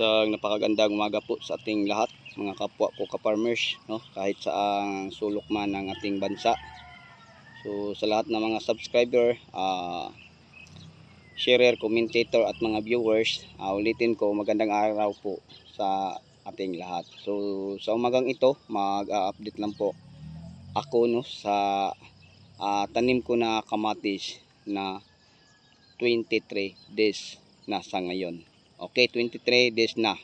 Isang napakagandang umaga po sa ating lahat, mga kapwa ko ka-farmers, no? kahit sa ang sulok man ng ating bansa. So sa lahat ng mga subscriber, ah sharer, commentator at mga viewers, ah, ulitin ko magandang araw po sa ating lahat. So sa umagang ito, mag-update lang po ako no sa ah, tanim ko na kamatis na 23 days na sa ngayon. Okay, 23 days na.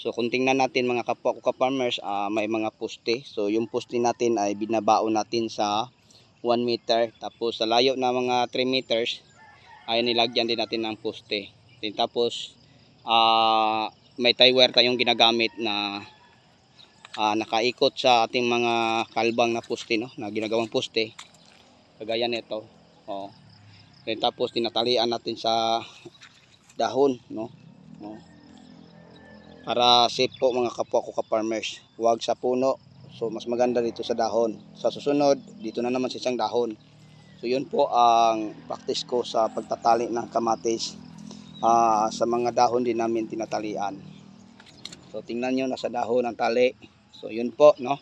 So kung tingnan natin mga kapwa ko ka-farmers, ah, may mga poste. So yung poste natin ay binabaon natin sa 1 meter. Tapos sa layo na mga 3 meters ay nilagyan din natin ng poste. Then, tapos ah, may tie wire tayong ginagamit na ah, nakaikot sa ating mga kalbang na poste no, na ginagawang poste. Kagaya nito. Oh. Then tapos tinatalian natin sa dahon no. Oh. Para safe po mga kapwa ko ka-farmers. Huwag sa puno. So mas maganda dito sa dahon. Sa susunod, dito na naman sa isang dahon. So yun po ang practice ko sa pagtatali ng kamatis. Ah, sa mga dahon din namin tinatalian. So tingnan nyo nasa dahon ang tali. So yun po no.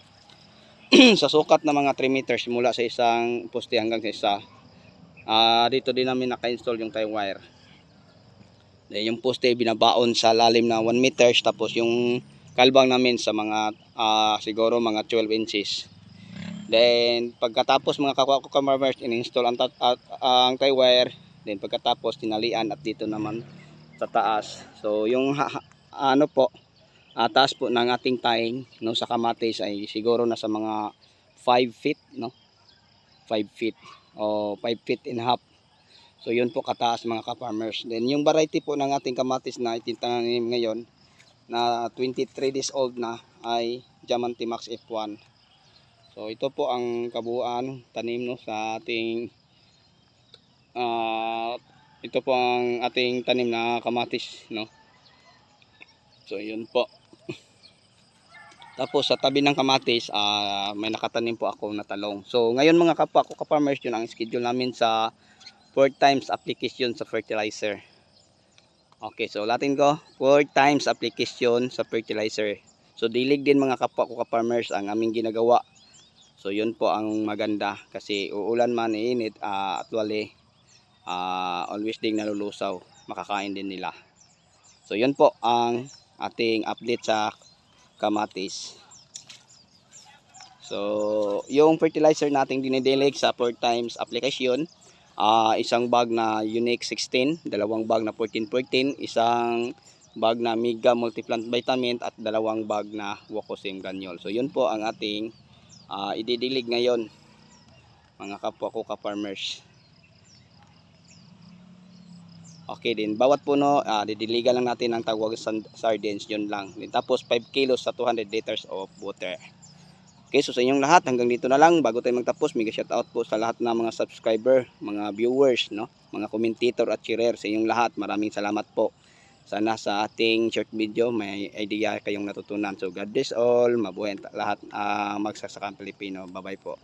sa sukat ng mga 3 meters mula sa isang poste hanggang sa isa. Ah, dito din namin naka-install yung tie wire. Then yung poste binabaon sa lalim na 1 meters tapos yung kalbang namin sa mga ah, siguro mga 12 inches. Then pagkatapos mga kakwa ko farmers in-install ang, at, ang tie wire. Then pagkatapos tinalian at dito naman sa taas. So yung ha- ano po ah, taas po ng ating tying no sa kamatis ay siguro nasa mga 5 feet no 5 feet o 5 feet and a half so yun po kataas mga ka-farmers. Then yung variety po ng ating kamatis na itinanim ngayon na 23 days old na ay Diamante Max F1 so ito po ang kabuuan tanim no sa ating ah, ito po ang ating tanim na kamatis no? So yun po. Tapos sa tabi ng kamatis, ah, may nakatanim po ako na talong. So ngayon mga kapwa ko ka-farmers, yun ang schedule namin sa 4 times application sa fertilizer. Okay, so latin ko, 4 times application sa fertilizer. So dilig din mga kapwa ko ka-farmers ang aming ginagawa. So yun po ang maganda kasi uulan man iinit ah, actually ah, always ding nalulusaw. Makakain din nila. So yun po ang ating update sa kamatis. So, yung fertilizer nating dinidilig sa 4 times application, ah isang bag na Unique 16, dalawang bag na 14-14, isang bag na Mega Multiplant Vitamin at dalawang bag na Wokosim Granule. So, yun po ang ating ah, ididilig ngayon, mga kapwa ko ka-farmers. Okay din. Bawat puno, ah, didiligan lang natin ang tawag san- sardines, yun lang. Tapos 5 kilos sa 200 liters of water. Okay, so sa inyong lahat, hanggang dito na lang. Bago tayo magtapos, mega shout out po sa lahat ng mga subscriber, mga viewers, no? mga commentator at sharer sa inyong lahat. Maraming salamat po. Sana sa ating short video, may idea kayong natutunan. So God bless all. Mabuhay lahat uh, magsasakang Pilipino. Bye-bye po.